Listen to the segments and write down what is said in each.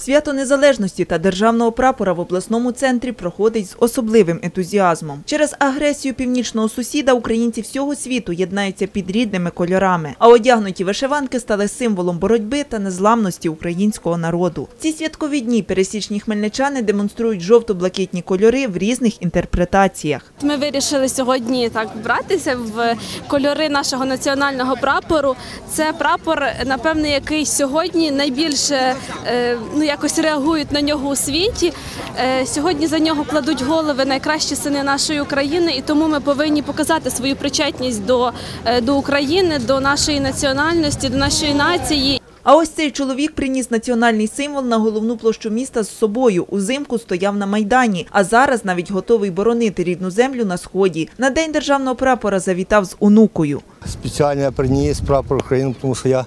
Свято Незалежності та державного прапора в обласному центрі проходить з особливим ентузіазмом. Через агресію північного сусіда українці всього світу єднаються під рідними кольорами, а одягнуті вишиванки стали символом боротьби та незламності українського народу. Ці святкові дні пересічні хмельничани демонструють жовто-блакитні кольори в різних інтерпретаціях. Ми вирішили сьогодні так братися в кольори нашого національного прапору. Це прапор, напевне, який сьогодні найбільше е, ну якось реагують на нього у світі. Е, Сьогодні за нього кладуть голови найкращі сини нашої України, і тому ми повинні показати свою причетність до, е, до України, до нашої національності, до нашої нації. А ось цей чоловік приніс національний символ на головну площу міста з собою. Узимку стояв на майдані, а зараз навіть готовий боронити рідну землю на сході. На день державного прапора завітав з онукою. Спеціально я приніс прапор України, тому що я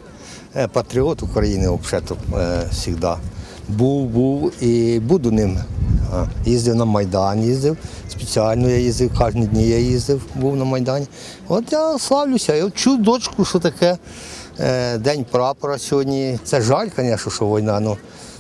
е, патріот України взагалі завжди. Був, був і буду ним. Їздив на Майдан, їздив. Спеціально я їздив, кожні дні я їздив, був на Майдані. От я славлюся, я вчу дочку, що таке е, День прапора сьогодні. Це жаль, звісно, що війна, але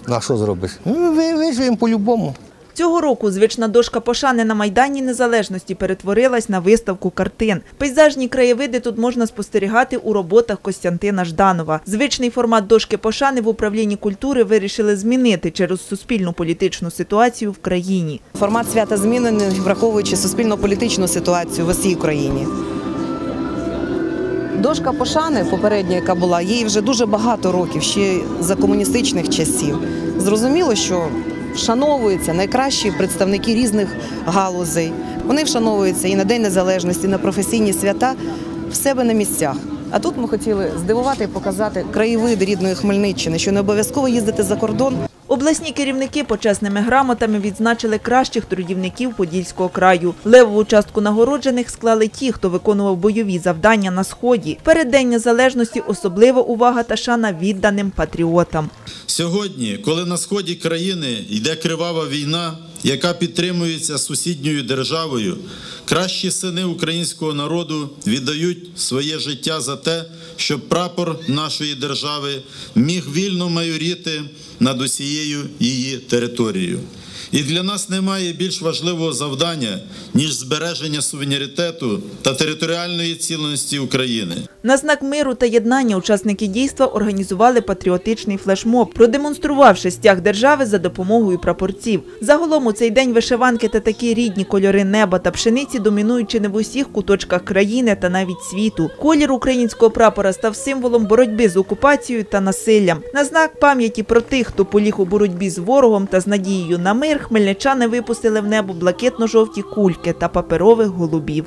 на що зробиш? Ну, Виживемо по-любому. Цього року звична дошка пошани на Майдані Незалежності перетворилась на виставку картин. Пейзажні краєвиди тут можна спостерігати у роботах Костянтина Жданова. Звичний формат дошки пошани в управлінні культури вирішили змінити через суспільну політичну ситуацію в країні. Формат свята змінений, враховуючи суспільно-політичну ситуацію в усій Україні. Дошка пошани попередня, яка була, їй вже дуже багато років, ще за комуністичних часів. Зрозуміло, що вшановуються найкращі представники різних галузей. Вони вшановуються і на День Незалежності, і на професійні свята в себе на місцях. А тут ми хотіли здивувати і показати краєвид рідної Хмельниччини, що не обов'язково їздити за кордон. Обласні керівники почесними грамотами відзначили кращих трудівників Подільського краю. Левову частку нагороджених склали ті, хто виконував бойові завдання на сході. Перед День Незалежності особлива увага та шана відданим патріотам. Сьогодні, коли на сході країни йде кривава війна, яка підтримується сусідньою державою, кращі сини українського народу віддають своє життя за те, щоб прапор нашої держави міг вільно майоріти над усією її територією. І для нас немає більш важливого завдання, ніж збереження суверенітету та територіальної цілісності України. На знак миру та єднання учасники дійства організували патріотичний флешмоб, продемонструвавши стяг держави за допомогою прапорців. Загалом у цей день вишиванки та такі рідні кольори неба та пшениці домінують чи не в усіх куточках країни та навіть світу. Колір українського прапора став символом боротьби з окупацією та насиллям. На знак пам'яті про тих, хто поліг у боротьбі з ворогом та з надією на мир, хмельничани випустили в небо блакитно-жовті кульки та паперових голубів.